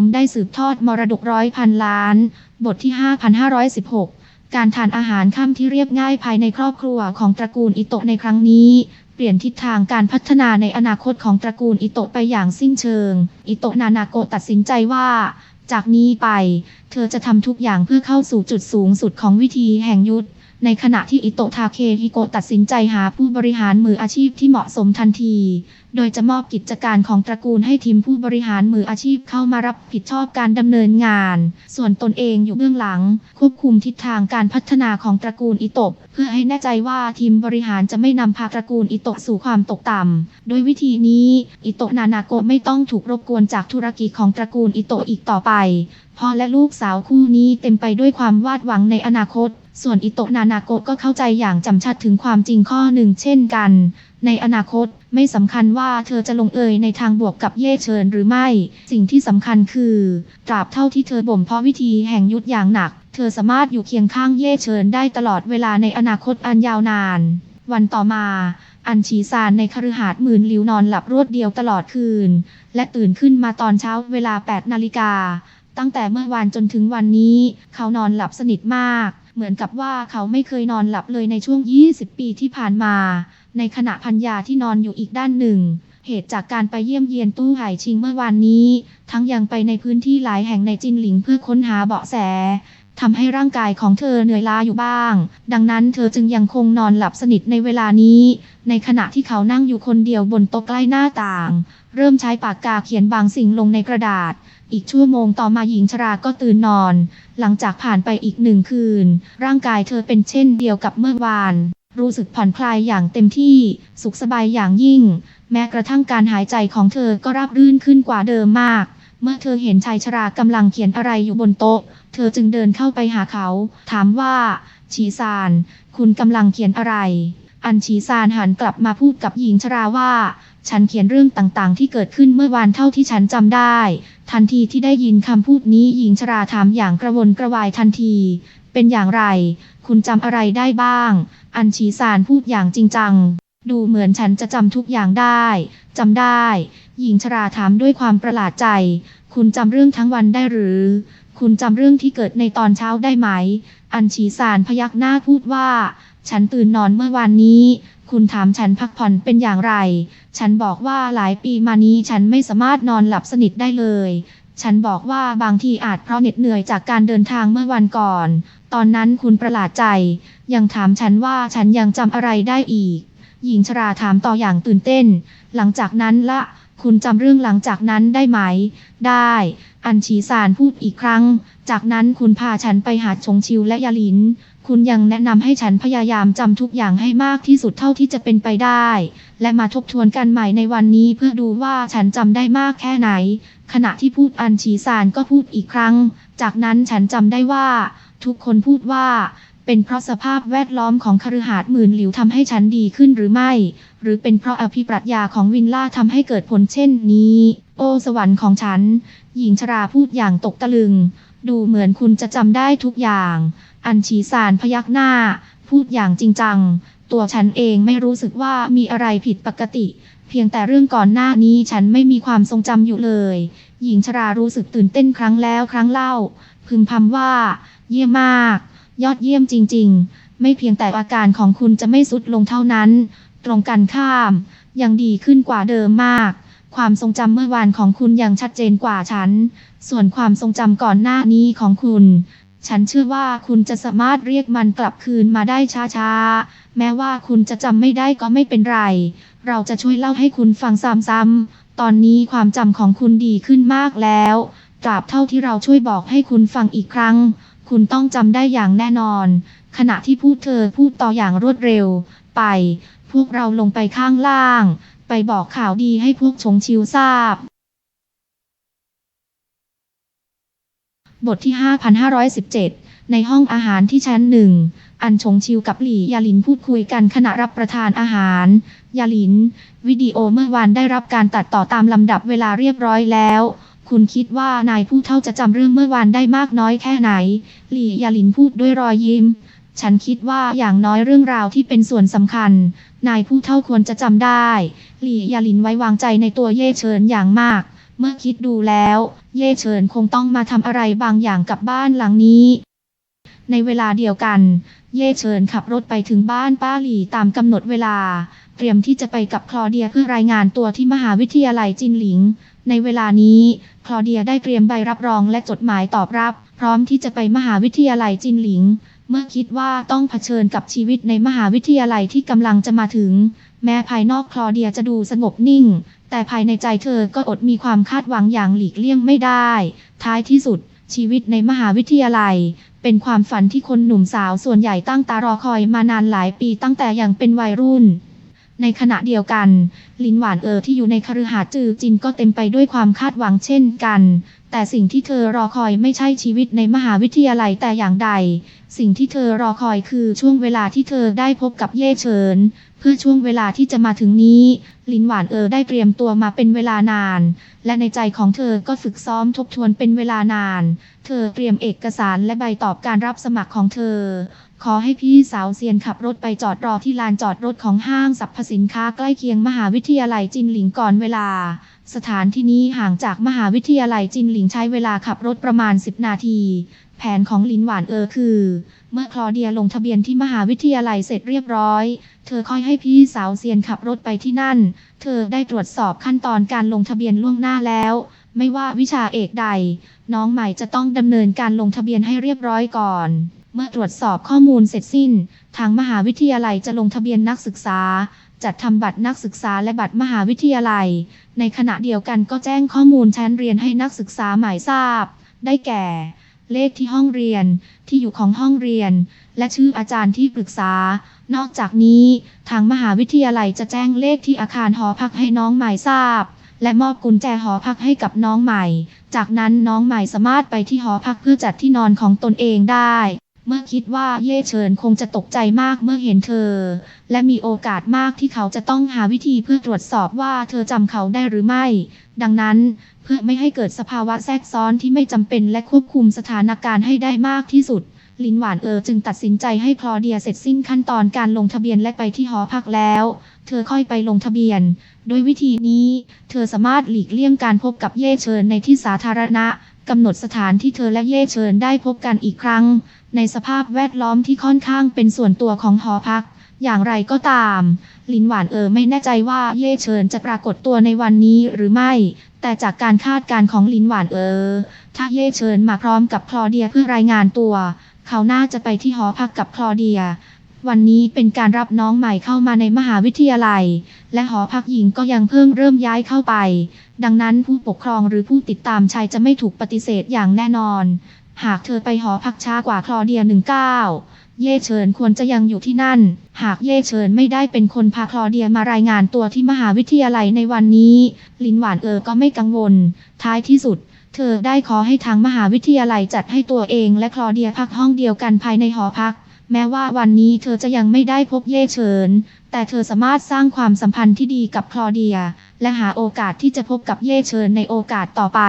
ผมได้สืบทอดมรดกร้อยพันล้าน บทที่ 5516 การทานอาหารค่ำที่เรียบง่ายภายในครอบครัวของตระกูลอิโตะในครั้งนี้ เปลี่ยนทิศทางการพัฒนาในอนาคตของตระกูลอิโตะไปอย่างสิ้นเชิง อิโตะนานาโกะตัดสินใจว่าจากนี้ไป เธอจะทำทุกอย่างเพื่อเข้าสู่จุดสูงสุดของวิธีแห่งยุทธ ในขณะที่อิโตทาเคฮิโกตัดสินใจหาผู้บริหารมืออาชีพที่เหมาะสมทันที โดยจะมอบกิจการของตระกูลให้ทีมผู้บริหารมืออาชีพเข้ามารับผิดชอบการดำเนินงาน ส่วนตนเองอยู่เบื้องหลัง ควบคุมทิศทางการพัฒนาของตระกูลอิโตเพื่อให้แน่ใจว่าทีมบริหารจะไม่นำพาตระกูลอิโตสู่ความตกต่ำโดยวิธีนี้อิโตนานาโกไม่ต้องถูกรบกวนจากธุรกิจของตระกูลอิโตอีกต่อไปพ่อและลูกสาวคู่นี้เต็มไปด้วยความวาดหวังในอนาคต ส่วนอิโตะนานาโกะก็เข้าใจอย่างจำชัดถึงความจริงข้อหนึ่งเช่นกัน ในอนาคตไม่สำคัญว่าเธอจะลงเอยในทางบวกกับเย่เชิญหรือไม่ สิ่งที่สำคัญคือ ตราบเท่าที่เธอบ่มเพาะวิธีแห่งยุทธอย่างหนัก เธอสามารถอยู่เคียงข้างเย่เชิญได้ตลอดเวลาในอนาคตอันยาวนาน วันต่อมาอันชีซานในคฤหาสน์หมื่นลิวนอนหลับรวดเดียวตลอดคืน และตื่นขึ้นมาตอนเช้าเวลา 8 นาฬิกา ตั้งแต่เมื่อวานจนถึงวันนี้ เขานอนหลับสนิทมาก เหมือนกับว่าเขาไม่เคยนอนหลับเลยในช่วง 20 ปีที่ผ่านมา ในขณะพัญญาที่นอนอยู่อีกด้านหนึ่ง เหตุจากการไปเยี่ยมเยียนตู้ไห่ชิงเมื่อวานนี้ ทั้งยังไปในพื้นที่หลายแห่งในจินหลิงเพื่อค้นหาเบาะแสทำให้ร่างกายของเธอเหนื่อยล้าอยู่บ้าง ดังนั้นเธอจึงยังคงนอนหลับสนิทในเวลานี้ ในขณะที่เขานั่งอยู่คนเดียวบนโต๊ะใกล้หน้าต่าง เริ่มใช้ปากกาเขียนบางสิ่งลงในกระดาษ อีกชั่วโมงต่อมาหญิงชราก็ตื่นนอน หลังจากผ่านไปอีกหนึ่งคืน ร่างกายเธอเป็นเช่นเดียวกับเมื่อวาน รู้สึกผ่อนคลายอย่างเต็มที่ สุขสบายอย่างยิ่ง แม้กระทั่งการหายใจของเธอก็ราบรื่นขึ้นกว่าเดิมมาก เมื่อเธอเห็นชายชรากำลังเขียนอะไรอยู่บนโต๊ะ เธอจึงเดินเข้าไปหาเขา ถามว่า ชีซาน คุณกำลังเขียนอะไรอันชีซานหันกลับมาพูดกับหญิงชราว่า ฉันเขียนเรื่องต่างๆ ที่เกิดขึ้นเมื่อวานเท่าที่ฉันจำได้ ทันทีที่ได้ยินคำพูดนี้หญิงชราถามอย่างกระวนกระวายทันที เป็นอย่างไร คุณจำอะไรได้บ้าง อันชีซานพูดอย่างจริงจัง ดูเหมือนฉันจะจำทุกอย่างได้จำได้ หญิงชราถามด้วยความประหลาดใจ คุณจำเรื่องทั้งวันได้หรือ คุณจำเรื่องที่เกิดในตอนเช้าได้ไหม อันชีซานพยักหน้าพูดว่า ฉันตื่นนอนเมื่อวานนี้ คุณถามฉันพักผ่อนเป็นอย่างไร ฉันบอกว่าหลายปีมานี้ฉันไม่สามารถนอนหลับสนิทได้เลย ฉันบอกว่าบางทีอาจเพราะเหน็ดเหนื่อยจากการเดินทางเมื่อวันก่อน ตอนนั้นคุณประหลาดใจ ยังถามฉันว่าฉันยังจำอะไรได้อีก หญิงชราถามต่ออย่างตื่นเต้น หลังจากนั้นละ คุณจำเรื่องหลังจากนั้นได้ไหม ได้ อันชีสานพูดอีกครั้ง จากนั้นคุณพาฉันไปหาชงชิวและยาลิน คุณยังแนะนำให้ฉันพยายามจำทุกอย่างให้มากที่สุดเท่าที่จะเป็นไปได้ และมาทบทวนกันใหม่ในวันนี้เพื่อดูว่าฉันจำได้มากแค่ไหน ขณะที่พูดอันชีสานก็พูดอีกครั้ง จากนั้นฉันจำได้ว่า ทุกคนพูดว่า เป็นเพราะสภาพแวดล้อมของคฤหาสน์หมื่นหลิวทำให้ฉันดีขึ้นหรือไม่ หรือเป็นเพราะอภิปรัชญาของวินล่าทำให้เกิดผลเช่นนี้ โอสวรรค์ของฉัน หญิงชราพูดอย่างตกตะลึง ดูเหมือนคุณจะจำได้ทุกอย่าง อันชีซานพยักหน้า พูดอย่างจริงจัง ตัวฉันเองไม่รู้สึกว่ามีอะไรผิดปกติ เพียงแต่เรื่องก่อนหน้านี้ฉันไม่มีความทรงจำอยู่เลย หญิงชรารู้สึกตื่นเต้นครั้งแล้วครั้งเล่า พึมพำว่า เยี่ยมมาก ยอดเยี่ยมจริง ๆ ไม่เพียงแต่อาการของคุณจะไม่สุดลงเท่านั้น ตรงกันข้าม ยังดีขึ้นกว่าเดิมมาก ความทรงจำเมื่อวานของคุณยังชัดเจนกว่าฉัน ส่วนความทรงจำก่อนหน้านี้ของคุณ ฉันเชื่อว่าคุณจะสามารถเรียกมันกลับคืนมาได้ช้าๆ แม้ว่าคุณจะจำไม่ได้ก็ไม่เป็นไร เราจะช่วยเล่าให้คุณฟังซ้ำๆ ตอนนี้ความจำของคุณดีขึ้นมากแล้ว ตราบเท่าที่เราช่วยบอกให้คุณฟังอีกครั้ง คุณต้องจำได้อย่างแน่นอน ขณะที่พูดเธอพูดต่ออย่างรวดเร็ว ไป พวกเราลงไปข้างล่าง ไปบอกข่าวดีให้พวกชงชิวทราบบทที่ 5517 ในห้องอาหารที่ชั้นหนึ่ง อันชงชิวกับหลี่ยาลินพูดคุยกันขณะรับประทานอาหาร ยาลิน วิดีโอเมื่อวานได้รับการตัดต่อตามลำดับเวลาเรียบร้อยแล้ว คุณคิดว่านายผู้เท่าจะจำเรื่องเมื่อวานได้มากน้อยแค่ไหน หลี่ยาลินพูดด้วยรอยยิ้ม ฉันคิดว่าอย่างน้อยเรื่องราวที่เป็นส่วนสำคัญ นายผู้เท่าควรจะจำได้ หลี่ยาลินไว้วางใจในตัวเย่เฉินอย่างมาก เมื่อคิดดูแล้ว เย่เฉินคงต้องมาทำอะไรบางอย่างกับบ้านหลังนี้ ในเวลาเดียวกัน เย่เฉินขับรถไปถึงบ้านป้าหลี่ตามกำหนดเวลา เตรียมที่จะไปกับคลอเดียเพื่อรายงานตัวที่มหาวิทยาลัยจินหลิง ในเวลานี้ คลอเดียได้เตรียมใบรับรองและจดหมายตอบรับ พร้อมที่จะไปมหาวิทยาลัยจินหลิง เมื่อคิดว่าต้องเผชิญกับชีวิตในมหาวิทยาลัยที่กำลังจะมาถึง แม้ภายนอกคลอเดียจะดูสงบนิ่ง แต่ภายในใจเธอก็อดมีความคาดหวังอย่างหลีกเลี่ยงไม่ได้ ท้ายที่สุด ชีวิตในมหาวิทยาลัย เป็นความฝันที่คนหนุ่มสาวส่วนใหญ่ตั้งตารอคอยมานานหลายปีตั้งแต่ยังเป็นวัยรุ่น ในขณะเดียวกัน ลินหวานเออที่อยู่ในคฤหาสน์จือจินก็เต็มไปด้วยความคาดหวังเช่นกัน แต่สิ่งที่เธอรอคอยไม่ใช่ชีวิตในมหาวิทยาลัยแต่อย่างใด สิ่งที่เธอรอคอยคือช่วงเวลาที่เธอได้พบกับเย่เฉิน เพื่อช่วงเวลาที่จะมาถึงนี้ ลินหวานเออได้เตรียมตัวมาเป็นเวลานาน และในใจของเธอก็ฝึกซ้อมทบทวนเป็นเวลานาน เธอเตรียมเอกสารและใบตอบการรับสมัครของเธอ ขอให้พี่สาวเซียนขับรถไปจอดรอที่ลานจอดรถของห้างสรรพสินค้าใกล้เคียงมหาวิทยาลัยจินหลิงก่อนเวลา สถานที่นี้ห่างจากมหาวิทยาลัยจินหลิงใช้เวลาขับรถประมาณ 10 นาที แผนของลินหวานเออคือ เมื่อคลอเดียลงทะเบียนที่มหาวิทยาลัยเสร็จเรียบร้อย เธอค่อยให้พี่สาวเซียนขับรถไปที่นั่น เธอได้ตรวจสอบขั้นตอนการลงทะเบียนล่วงหน้าแล้ว ไม่ว่าวิชาเอกใด น้องใหม่จะต้องดำเนินการลงทะเบียนให้เรียบร้อยก่อน เมื่อตรวจสอบข้อมูลเสร็จสิ้น ทางมหาวิทยาลัยจะลงทะเบียนนักศึกษา จัดทำบัตรนักศึกษาและบัตรมหาวิทยาลัย ในขณะเดียวกันก็แจ้งข้อมูลชั้นเรียนให้นักศึกษาหมายทราบ ได้แก่ เลขที่ห้องเรียน ที่อยู่ของห้องเรียน และชื่ออาจารย์ที่ปรึกษา นอกจากนี้ ทางมหาวิทยาลัยจะแจ้งเลขที่อาคารหอพักให้น้องใหม่ทราบและมอบกุญแจหอพักให้กับน้องใหม่ จากนั้นน้องใหม่สามารถไปที่หอพักเพื่อจัดที่นอนของตนเองได้ เมื่อคิดว่าเย่เฉินคงจะตกใจมากเมื่อเห็นเธอ และมีโอกาสมากที่เขาจะต้องหาวิธีเพื่อตรวจสอบว่าเธอจำเขาได้หรือไม่ ดังนั้นเพื่อไม่ให้เกิดสภาวะแทรกซ้อนที่ไม่จำเป็นและควบคุมสถานการณ์ให้ได้มากที่สุด ลินหวานเออจึงตัดสินใจให้คลอเดียเสร็จสิ้นขั้นตอนการลงทะเบียนและไปที่หอพักแล้ว เธอค่อยไปลงทะเบียน โดยวิธีนี้ เธอสามารถหลีกเลี่ยงการพบกับเย่เฉินในที่สาธารณะ กำหนดสถานที่เธอและเย่เฉินได้พบกันอีกครั้ง ในสภาพแวดล้อมที่ค่อนข้างเป็นส่วนตัวของหอพัก อย่างไรก็ตาม ลินหวานเออไม่แน่ใจว่าเย่เฉินจะปรากฏตัวในวันนี้หรือไม่ แต่จากการคาดการณ์ของลินหวานเออ ถ้าเย่เฉินมาพร้อมกับคลอเดียเพื่อรายงานตัว เขาน่าจะไปที่หอพักกับคลอเดียวันนี้เป็นการรับน้องใหม่เข้ามาในมหาวิทยาลัย และหอพักหญิงก็ยังเพิ่งเริ่มย้ายเข้าไป ดังนั้นผู้ปกครองหรือผู้ติดตามชายจะไม่ถูกปฏิเสธอย่างแน่นอน หากเธอไปหอพักช้ากว่าคลอเดียหนึ่งก้าเย่เฉินควรจะยังอยู่ที่นั่น หากเย่เฉินไม่ได้เป็นคนพาคลอเดียมารายงานตัวที่มหาวิทยาลัยในวันนี้ ลินหวานเออก็ไม่กังวล ท้ายที่สุดเธอได้ขอให้ทางมหาวิทยาลัยจัดให้ตัวเองและคลอเดียพักห้องเดียวกันภายในหอพัก แม้ว่าวันนี้เธอจะยังไม่ได้พบเย่เฉิน แต่เธอสามารถสร้างความสัมพันธ์ที่ดีกับคลอเดีย และหาโอกาสที่จะพบกับเย่เชิญในโอกาสต่อไป